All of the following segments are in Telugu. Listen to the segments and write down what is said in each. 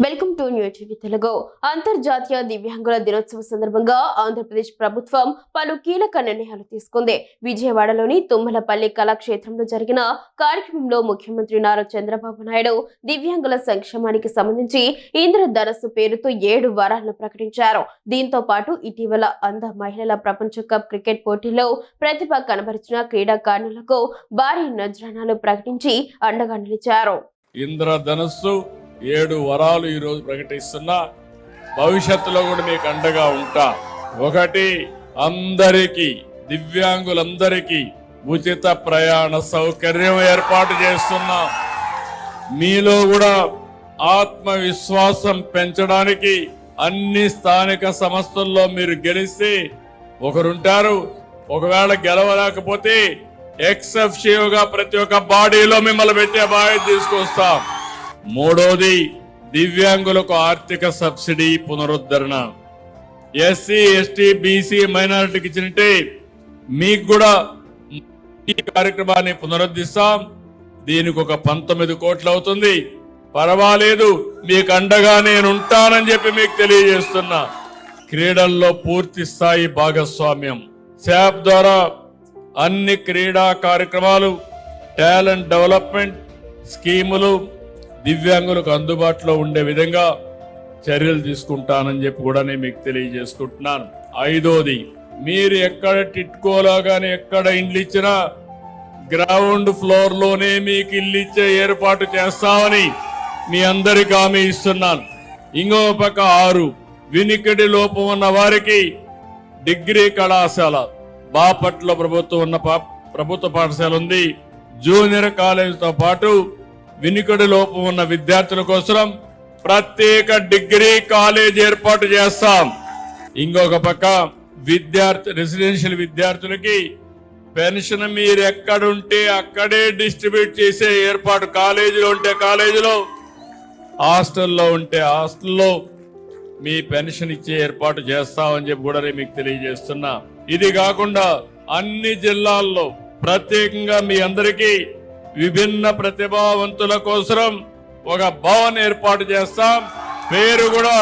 Welcome to new TV Telugu అంతర్జాతీయ దివ్యాంగుల దినోత్సవ సందర్భంగా ఆంధ్రప్రదేశ్ ప్రభుత్వం పలు కీలక నిర్ణయాలు తీసుకుంది. విజయవాడలోని తుమ్మలపల్లి కళాక్షేత్రంలో జరిగిన కార్యక్రమంలో ముఖ్యమంత్రి నారా చంద్రబాబు నాయుడు దివ్యాంగుల సంక్షేమానికి సంబంధించి ఇంద్రధనస్సు పేరుతో ఏడు వరాలను ప్రకటించారు. దీంతో పాటు ఇటీవల అంధ మహిళల ప్రపంచ కప్ క్రికెట్ పోటీలో ప్రతిభ కనబరిచిన క్రీడాకారులకు భారీ నజరాణాలు ప్రకటించి అండగా నిలిచారు. ఇంద్రధనస్సు ఏడు వరాలు ఈరోజు ప్రకటిస్తున్నా. భవిష్యత్తులో కూడా మీకు అండగా ఉంటా. ఒకటి అందరికీ దివ్యాంగులందరికీ ఉచిత ప్రయాణ సౌకర్యం ఏర్పాటు చేస్తున్నాం. మీలో కూడా ఆత్మవిశ్వాసం పెంచడానికి అన్ని స్థానిక సంస్థల్లో మీరు గెలిస్తే ఒకరుంటారు. ఒకవేళ గెలవలేకపోతే ఎక్సెఫ్షియోగా ప్రతి ఒక్క బాడీలో మిమ్మల్ని పెట్టే బాధ్యత తీసుకొస్తాం. మూడోది దివ్యాంగులకు ఆర్థిక సబ్సిడీ పునరుద్ధరణ. ఎస్సీ ఎస్టీ బీసీ మైనారిటీకి ఇచ్చినట్టే మీకు కూడా ఈ కార్యక్రమాన్ని పునరుద్ధరిస్తాం దీనికి ఒక పంతొమ్మిది కోట్లు అవుతుంది. పర్వాలేదు మీకు అండగా నేను ఉంటానని చెప్పి మీకు తెలియజేస్తున్నా. క్రీడల్లో పూర్తి స్థాయి భాగస్వామ్యం. శాప్ ద్వారా అన్ని క్రీడా కార్యక్రమాలు టాలెంట్ డెవలప్మెంట్ స్కీములు దివ్యాంగులకు అందుబాటులో ఉండే విధంగా చర్యలు తీసుకుంటానని చెప్పి కూడా నేను మీకు తెలియజేసుకుంటున్నాను. ఐదోది మీరు ఎక్కడ టిట్కోలో కానీ ఎక్కడ ఇండ్లు ఇచ్చినా గ్రౌండ్ ఫ్లోర్లోనే మీకు ఇల్లు ఇచ్చే ఏర్పాటు చేస్తామని మీ అందరికి హామీ ఇస్తున్నాను. ఇంకో పక్క ఆరు వినికిడి లోపం ఉన్న వారికి డిగ్రీ కళాశాల బాపట్ల ప్రభుత్వం ఉన్న ప్రభుత్వ పాఠశాల ఉంది. జూనియర్ కాలేజీతో పాటు వినికిడి లోపం ఉన్న విద్యార్థుల కోసం ప్రత్యేక డిగ్రీ కాలేజ్ ఏర్పాటు చేస్తాం. ఇంకొక పక్క విద్యార్థి రెసిడెన్షియల్ విద్యార్థులకి పెన్షన్ మీరు ఎక్కడుంటే అక్కడే డిస్ట్రిబ్యూట్ చేసే ఏర్పాటు కాలేజీలో ఉంటే కాలేజీలో హాస్టల్లో ఉంటే హాస్టల్లో మీ పెన్షన్ ఇచ్చే ఏర్పాటు చేస్తామని చెప్పి కూడా నేను మీకు తెలియజేస్తున్నా. ఇది కాకుండా అన్ని జిల్లాల్లో ప్రత్యేకంగా మీ అందరికీ విభిన్న ప్రతిభావంతుల కోసం ఒక భవన్ ఏర్పాటు చేస్తాం. పేరు కూడా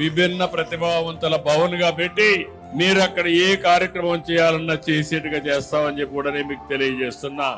విభిన్న ప్రతిభావంతుల భవన్గా పెట్టి మీరు అక్కడ ఏ కార్యక్రమం చేయాలన్నా చేసేట్టుగా చేస్తామని చెప్పి కూడా నేను మీకు తెలియజేస్తున్నా.